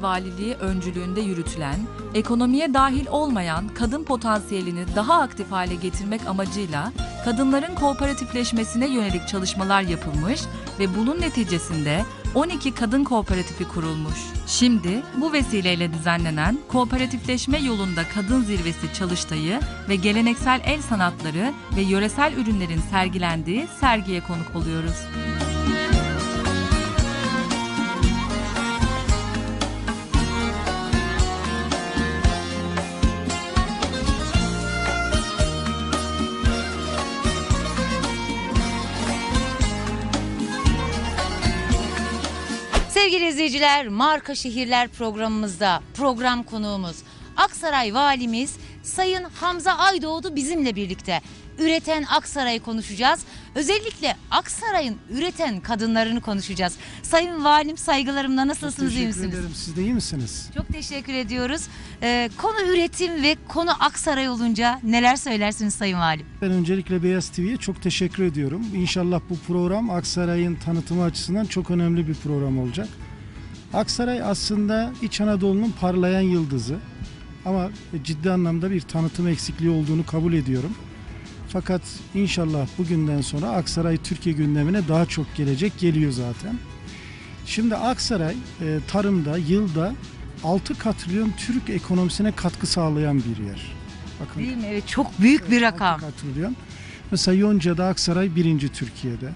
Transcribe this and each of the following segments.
Valiliği öncülüğünde yürütülen, ekonomiye dahil olmayan kadın potansiyelini daha aktif hale getirmek amacıyla kadınların kooperatifleşmesine yönelik çalışmalar yapılmış ve bunun neticesinde 12 kadın kooperatifi kurulmuş. Şimdi bu vesileyle düzenlenen kooperatifleşme yolunda kadın zirvesi çalıştayı ve geleneksel el sanatları ve yöresel ürünlerin sergilendiği sergiye konuk oluyoruz. Sevgili izleyiciler, Marka Şehirler programımızda program konuğumuz Aksaray Valimiz Sayın Hamza Aydoğdu bizimle birlikte. Üreten Aksaray'ı konuşacağız. Özellikle Aksaray'ın üreten kadınlarını konuşacağız. Sayın Valim saygılarımla nasılsınız, iyi Teşekkür misiniz? ederim. Siz de iyi misiniz? Çok teşekkür ediyoruz. Ee, konu üretim ve konu Aksaray olunca neler söylersiniz Sayın Valim? Ben öncelikle Beyaz TV'ye çok teşekkür ediyorum. İnşallah bu program Aksaray'ın tanıtımı açısından çok önemli bir program olacak. Aksaray aslında İç Anadolu'nun parlayan yıldızı. Ama ciddi anlamda bir tanıtım eksikliği olduğunu kabul ediyorum. Fakat inşallah bugünden sonra Aksaray Türkiye gündemine daha çok gelecek, geliyor zaten. Şimdi Aksaray e, tarımda yılda 6 katrilyon Türk ekonomisine katkı sağlayan bir yer. Bakın Değil mi? Evet, çok büyük bir rakam. Altı katrilyon. Mesela Yonca'da Aksaray birinci Türkiye'de.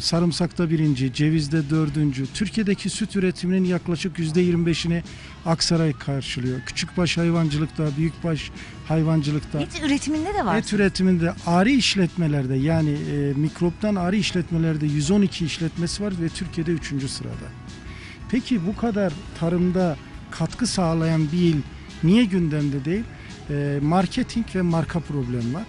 Sarımsak'ta birinci, cevizde dördüncü. Türkiye'deki süt üretiminin yaklaşık yüzde 25'ini Aksaray karşılıyor. Küçükbaş hayvancılıkta, büyükbaş hayvancılıkta. Et üretiminde de var. Et üretiminde ari işletmelerde yani e, mikroptan ari işletmelerde 112 işletmesi var ve Türkiye'de 3. sırada. Peki bu kadar tarımda katkı sağlayan bir il niye gündemde değil? E, marketing ve marka problemi var.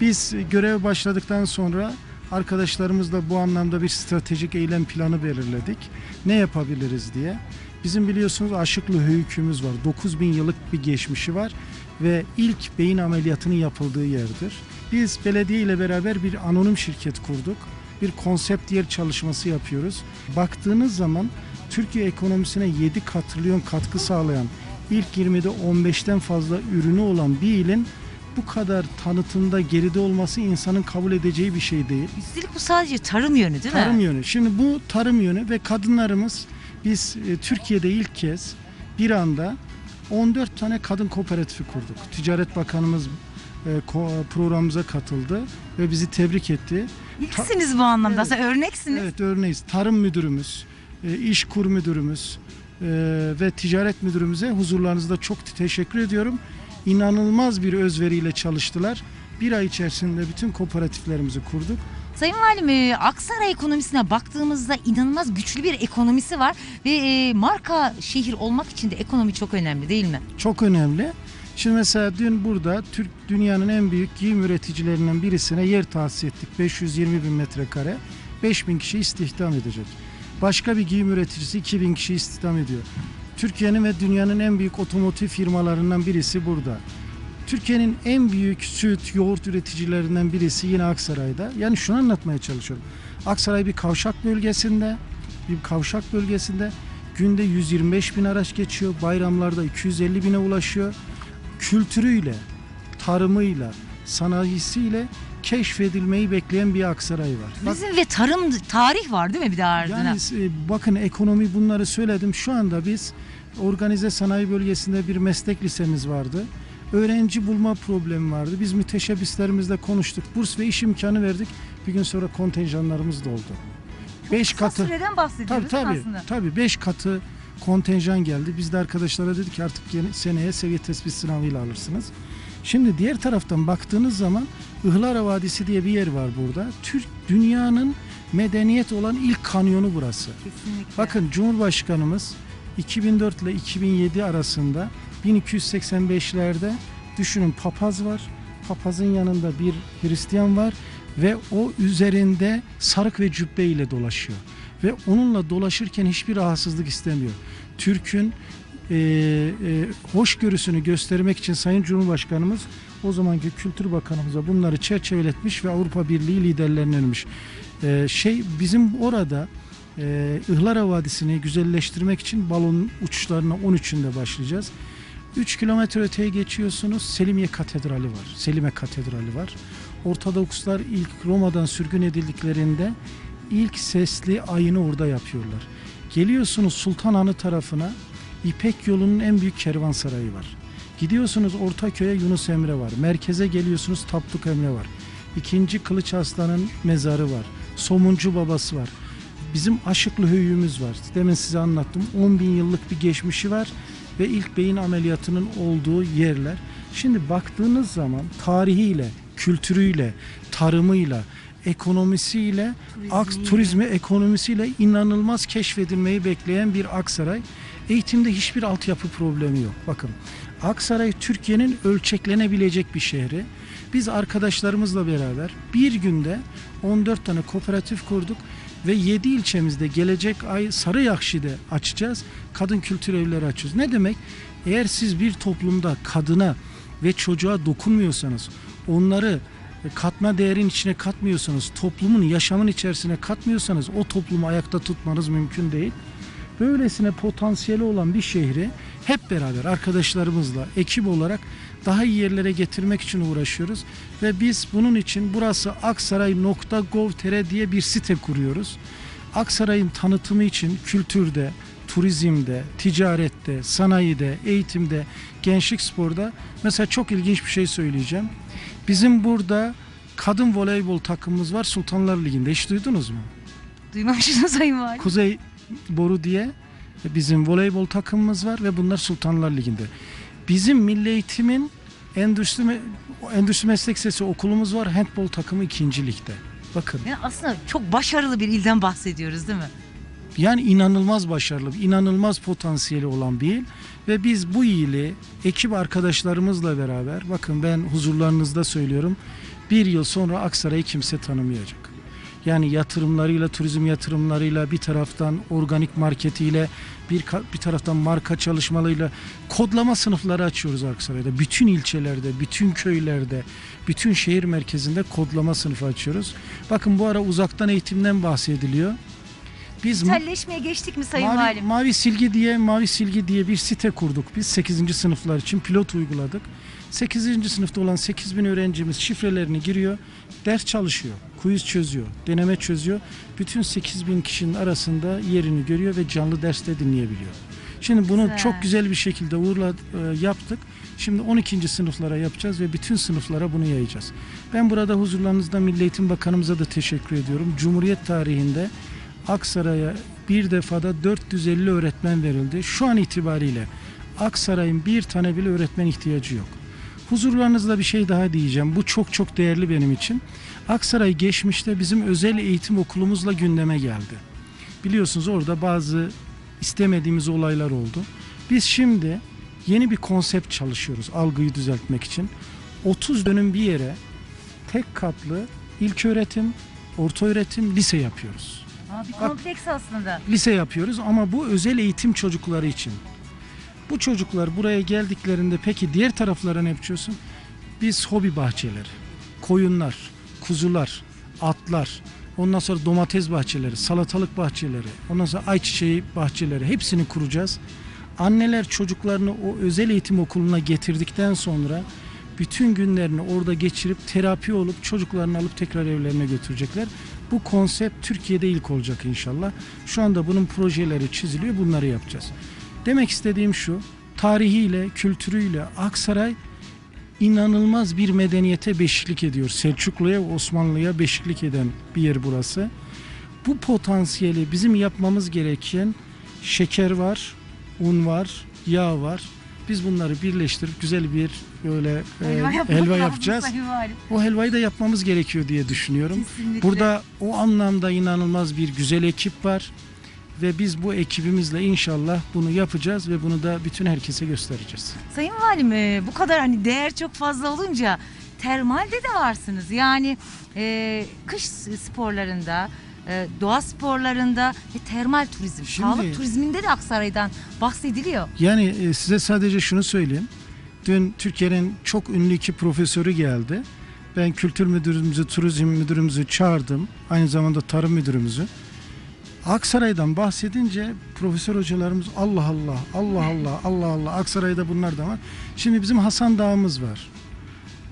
Biz görev başladıktan sonra arkadaşlarımızla bu anlamda bir stratejik eylem planı belirledik. Ne yapabiliriz diye. Bizim biliyorsunuz Aşıklı Höyükümüz var. 9000 yıllık bir geçmişi var ve ilk beyin ameliyatının yapıldığı yerdir. Biz belediye ile beraber bir anonim şirket kurduk. Bir konsept yer çalışması yapıyoruz. Baktığınız zaman Türkiye ekonomisine 7 katrilyon katkı sağlayan ilk 20'de 15'ten fazla ürünü olan bir ilin bu kadar tanıtımda geride olması insanın kabul edeceği bir şey değil. Üstelik bu sadece tarım yönü değil Tarım mi? yönü. Şimdi bu tarım yönü ve kadınlarımız biz e, Türkiye'de ilk kez bir anda 14 tane kadın kooperatifi kurduk. Ticaret Bakanımız e, programımıza katıldı ve bizi tebrik etti. İlksiniz bu anlamda. Evet. Örneksiniz. Evet örneğiz. Tarım müdürümüz, e, iş kur müdürümüz ve ticaret müdürümüze huzurlarınızda çok teşekkür ediyorum. İnanılmaz bir özveriyle çalıştılar. Bir ay içerisinde bütün kooperatiflerimizi kurduk. Sayın Valim e, Aksaray ekonomisine baktığımızda inanılmaz güçlü bir ekonomisi var ve e, marka şehir olmak için de ekonomi çok önemli değil mi? Çok önemli. Şimdi mesela dün burada Türk dünyanın en büyük giyim üreticilerinden birisine yer tahsis ettik. 520 bin metrekare. 5 bin kişi istihdam edecek. Başka bir giyim üreticisi 2000 kişi istihdam ediyor. Türkiye'nin ve dünyanın en büyük otomotiv firmalarından birisi burada. Türkiye'nin en büyük süt, yoğurt üreticilerinden birisi yine Aksaray'da. Yani şunu anlatmaya çalışıyorum. Aksaray bir kavşak bölgesinde, bir kavşak bölgesinde günde 125 bin araç geçiyor. Bayramlarda 250 bine ulaşıyor. Kültürüyle, tarımıyla, sanayisiyle keşfedilmeyi bekleyen bir Aksaray var. Bak, Bizim ve tarım tarih var değil mi bir de ardına? yani e, bakın ekonomi bunları söyledim. Şu anda biz organize sanayi bölgesinde bir meslek lisemiz vardı. Öğrenci bulma problemi vardı. Biz müteşebbislerimizle konuştuk. Burs ve iş imkanı verdik. Bir gün sonra kontenjanlarımız doldu. 5 Kısa katı. süreden bahsediyoruz Tabii tabii. aslında. Tabii 5 katı kontenjan geldi. Biz de arkadaşlara dedik ki artık yeni, seneye seviye tespit sınavıyla alırsınız. Şimdi diğer taraftan baktığınız zaman Ihlara Vadisi diye bir yer var burada. Türk dünyanın medeniyet olan ilk kanyonu burası. Kesinlikle. Bakın Cumhurbaşkanımız 2004 ile 2007 arasında 1285'lerde düşünün papaz var. Papazın yanında bir Hristiyan var ve o üzerinde sarık ve cübbe ile dolaşıyor. Ve onunla dolaşırken hiçbir rahatsızlık istemiyor. Türk'ün e, e, hoşgörüsünü göstermek için Sayın Cumhurbaşkanımız o zamanki Kültür Bakanımıza bunları çerçeveletmiş ve Avrupa Birliği liderlerine önermiş. E, şey bizim orada e, Ihlara Vadisi'ni güzelleştirmek için balon uçuşlarına 13'ünde başlayacağız. 3 kilometre öteye geçiyorsunuz Selimiye Katedrali var. Selime Katedrali var. Ortodokslar ilk Roma'dan sürgün edildiklerinde ilk sesli ayını orada yapıyorlar. Geliyorsunuz Sultanhanı tarafına İpek yolunun en büyük kervansarayı var. Gidiyorsunuz Ortaköy'e Yunus Emre var. Merkeze geliyorsunuz Tapduk Emre var. İkinci Kılıç Aslan'ın mezarı var. Somuncu babası var. Bizim Aşıklı Höyü'müz var. Demin size anlattım. 10 bin yıllık bir geçmişi var ve ilk beyin ameliyatının olduğu yerler. Şimdi baktığınız zaman tarihiyle, kültürüyle, tarımıyla, ekonomisiyle, aks, turizmi ekonomisiyle inanılmaz keşfedilmeyi bekleyen bir Aksaray. Eğitimde hiçbir altyapı problemi yok. Bakın Aksaray Türkiye'nin ölçeklenebilecek bir şehri. Biz arkadaşlarımızla beraber bir günde 14 tane kooperatif kurduk ve 7 ilçemizde gelecek ay Sarıyakşi'de açacağız. Kadın kültür evleri açıyoruz. Ne demek? Eğer siz bir toplumda kadına ve çocuğa dokunmuyorsanız, onları katma değerin içine katmıyorsanız, toplumun yaşamın içerisine katmıyorsanız o toplumu ayakta tutmanız mümkün değil. Böylesine potansiyeli olan bir şehri hep beraber arkadaşlarımızla, ekip olarak daha iyi yerlere getirmek için uğraşıyoruz. Ve biz bunun için burası aksaray.gov.tr diye bir site kuruyoruz. Aksaray'ın tanıtımı için kültürde, turizmde, ticarette, sanayide, eğitimde, gençlik sporda mesela çok ilginç bir şey söyleyeceğim. Bizim burada kadın voleybol takımımız var Sultanlar Ligi'nde. Hiç duydunuz mu? Duymamıştım Sayın Valim. Kuzey Boru diye bizim voleybol takımımız var ve bunlar Sultanlar Ligi'nde. Bizim Milli Eğitim'in Endüstri, Endüstri Meslek Sesi okulumuz var. Handbol takımı ikinci ligde. Bakın Yani aslında çok başarılı bir ilden bahsediyoruz değil mi? yani inanılmaz başarılı, inanılmaz potansiyeli olan bir il. Ve biz bu iyiliği ekip arkadaşlarımızla beraber bakın ben huzurlarınızda söylüyorum. Bir yıl sonra Aksaray'ı kimse tanımayacak. Yani yatırımlarıyla, turizm yatırımlarıyla bir taraftan organik marketiyle bir, bir taraftan marka çalışmalarıyla kodlama sınıfları açıyoruz Aksaray'da. Bütün ilçelerde, bütün köylerde, bütün şehir merkezinde kodlama sınıfı açıyoruz. Bakın bu ara uzaktan eğitimden bahsediliyor. Biz Dijitalleşmeye geçtik mi Sayın Mavi, Valim? Mavi Silgi diye Mavi Silgi diye bir site kurduk. Biz 8. sınıflar için pilot uyguladık. 8. sınıfta olan 8000 öğrencimiz şifrelerini giriyor, ders çalışıyor, quiz çözüyor, deneme çözüyor. Bütün 8000 kişinin arasında yerini görüyor ve canlı derste dinleyebiliyor. Şimdi bunu Güzel. çok güzel bir şekilde uğurla e, yaptık. Şimdi 12. sınıflara yapacağız ve bütün sınıflara bunu yayacağız. Ben burada huzurlarınızda Milli Eğitim Bakanımıza da teşekkür ediyorum. Cumhuriyet tarihinde Aksaray'a bir defada 450 öğretmen verildi. Şu an itibariyle Aksaray'ın bir tane bile öğretmen ihtiyacı yok. Huzurlarınızda bir şey daha diyeceğim. Bu çok çok değerli benim için. Aksaray geçmişte bizim özel eğitim okulumuzla gündeme geldi. Biliyorsunuz orada bazı istemediğimiz olaylar oldu. Biz şimdi yeni bir konsept çalışıyoruz algıyı düzeltmek için. 30 dönüm bir yere tek katlı ilk öğretim, orta öğretim, lise yapıyoruz Aa, bir kompleks aslında. lise yapıyoruz ama bu özel eğitim çocukları için. Bu çocuklar buraya geldiklerinde peki diğer taraflara ne yapıyorsun? Biz hobi bahçeleri, koyunlar, kuzular, atlar, ondan sonra domates bahçeleri, salatalık bahçeleri, ondan sonra ayçiçeği bahçeleri hepsini kuracağız. Anneler çocuklarını o özel eğitim okuluna getirdikten sonra bütün günlerini orada geçirip terapi olup çocuklarını alıp tekrar evlerine götürecekler. Bu konsept Türkiye'de ilk olacak inşallah. Şu anda bunun projeleri çiziliyor. Bunları yapacağız. Demek istediğim şu. Tarihiyle, kültürüyle Aksaray inanılmaz bir medeniyete beşiklik ediyor. Selçuklu'ya Osmanlı'ya beşiklik eden bir yer burası. Bu potansiyeli bizim yapmamız gereken şeker var, un var, yağ var. Biz bunları birleştirip güzel bir böyle e, helva yapacağız. O helvayı da yapmamız gerekiyor diye düşünüyorum. Kesinlikle. Burada o anlamda inanılmaz bir güzel ekip var ve biz bu ekibimizle inşallah bunu yapacağız ve bunu da bütün herkese göstereceğiz. Sayın Valim e, bu kadar hani değer çok fazla olunca termalde de varsınız. Yani e, kış sporlarında, e, doğa sporlarında ve termal turizm, Şimdi- sağlık turizminde de Aksaray'dan bahsediliyor. Yani e, size sadece şunu söyleyeyim. Dün Türkiye'nin çok ünlü iki profesörü geldi. Ben kültür müdürümüzü, turizm müdürümüzü çağırdım. Aynı zamanda tarım müdürümüzü. Aksaray'dan bahsedince profesör hocalarımız Allah Allah, Allah Allah, Allah Allah, Aksaray'da bunlar da var. Şimdi bizim Hasan Dağımız var.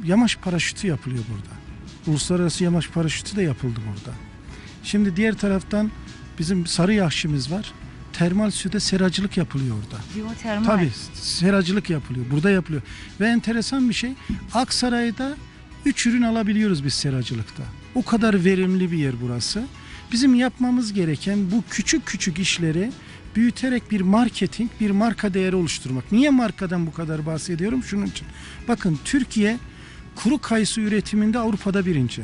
Yamaç paraşütü yapılıyor burada. Uluslararası yamaç paraşütü de yapıldı burada. Şimdi diğer taraftan bizim Sarı Yahşimiz var. Termal suda seracılık yapılıyor orada. Jeotermal. Tabii seracılık yapılıyor. Burada yapılıyor. Ve enteresan bir şey Aksaray'da 3 ürün alabiliyoruz biz seracılıkta. O kadar verimli bir yer burası. Bizim yapmamız gereken bu küçük küçük işleri büyüterek bir marketing, bir marka değeri oluşturmak. Niye markadan bu kadar bahsediyorum? Şunun için. Bakın Türkiye kuru kayısı üretiminde Avrupa'da birinci.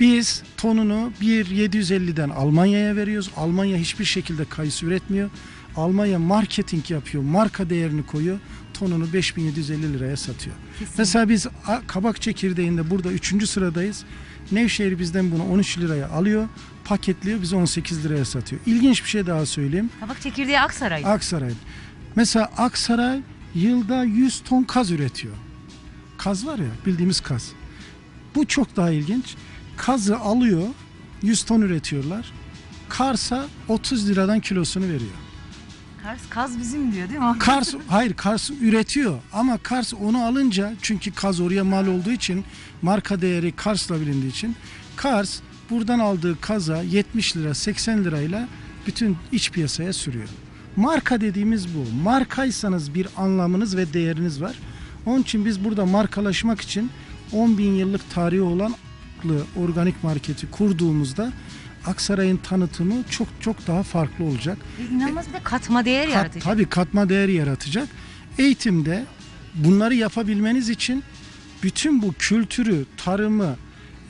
Biz tonunu 1.750'den Almanya'ya veriyoruz. Almanya hiçbir şekilde kayısı üretmiyor. Almanya marketing yapıyor, marka değerini koyuyor. Tonunu 5750 liraya satıyor. Mesela biz kabak çekirdeğinde burada 3. sıradayız. Nevşehir bizden bunu 13 liraya alıyor, paketliyor, bize 18 liraya satıyor. İlginç bir şey daha söyleyeyim. Kabak çekirdeği Aksaray. Aksaray. Mesela Aksaray yılda 100 ton kaz üretiyor. Kaz var ya bildiğimiz kaz. Bu çok daha ilginç. Kazı alıyor 100 ton üretiyorlar. Kars'a 30 liradan kilosunu veriyor. Kars, kaz bizim diyor değil mi? Kars hayır Kars üretiyor ama Kars onu alınca çünkü kaz oraya mal olduğu için marka değeri Kars'la bilindiği için Kars buradan aldığı kaza 70 lira 80 lirayla bütün iç piyasaya sürüyor. Marka dediğimiz bu. Markaysanız bir anlamınız ve değeriniz var. Onun için biz burada markalaşmak için 10 bin yıllık tarihi olan organik marketi kurduğumuzda Aksaray'ın tanıtımı çok çok daha farklı olacak. İnanılmaz bir de katma değer Kat- yaratacak. Tabii katma değer yaratacak. Eğitimde bunları yapabilmeniz için bütün bu kültürü, tarımı,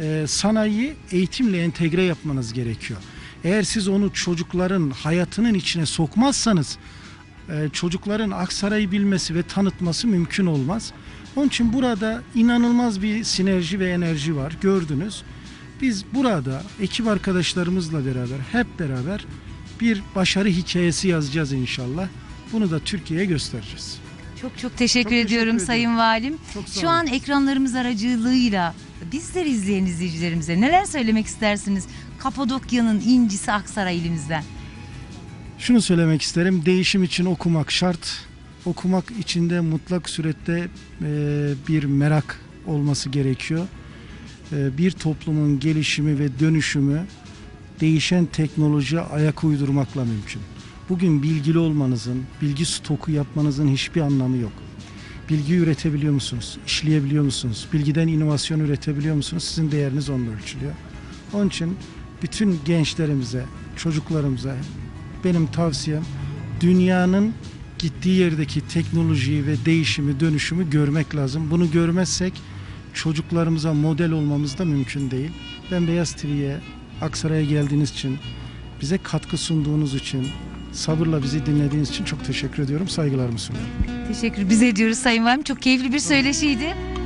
e, sanayiyi eğitimle entegre yapmanız gerekiyor. Eğer siz onu çocukların hayatının içine sokmazsanız e, çocukların Aksaray'ı bilmesi ve tanıtması mümkün olmaz. Onun için burada inanılmaz bir sinerji ve enerji var. Gördünüz. Biz burada ekip arkadaşlarımızla beraber hep beraber bir başarı hikayesi yazacağız inşallah. Bunu da Türkiye'ye göstereceğiz. Çok çok teşekkür Çok teşekkür ediyorum ediyorum. Sayın Valim. Şu an ekranlarımız aracılığıyla bizleri izleyen izleyicilerimize neler söylemek istersiniz? Kapadokya'nın incisi Aksaray ilimizden. Şunu söylemek isterim. Değişim için okumak şart. Okumak içinde mutlak surette e, bir merak olması gerekiyor. E, bir toplumun gelişimi ve dönüşümü değişen teknolojiye ayak uydurmakla mümkün. Bugün bilgili olmanızın, bilgi stoku yapmanızın hiçbir anlamı yok. Bilgi üretebiliyor musunuz? İşleyebiliyor musunuz? Bilgiden inovasyon üretebiliyor musunuz? Sizin değeriniz onunla ölçülüyor. Onun için bütün gençlerimize, çocuklarımıza benim tavsiyem dünyanın gittiği yerdeki teknolojiyi ve değişimi, dönüşümü görmek lazım. Bunu görmezsek çocuklarımıza model olmamız da mümkün değil. Ben Beyaz TV'ye, Aksaray'a geldiğiniz için, bize katkı sunduğunuz için, sabırla bizi dinlediğiniz için çok teşekkür ediyorum. Saygılarımı sunuyorum. Teşekkür biz ediyoruz Sayın Valim. Çok keyifli bir söyleşiydi.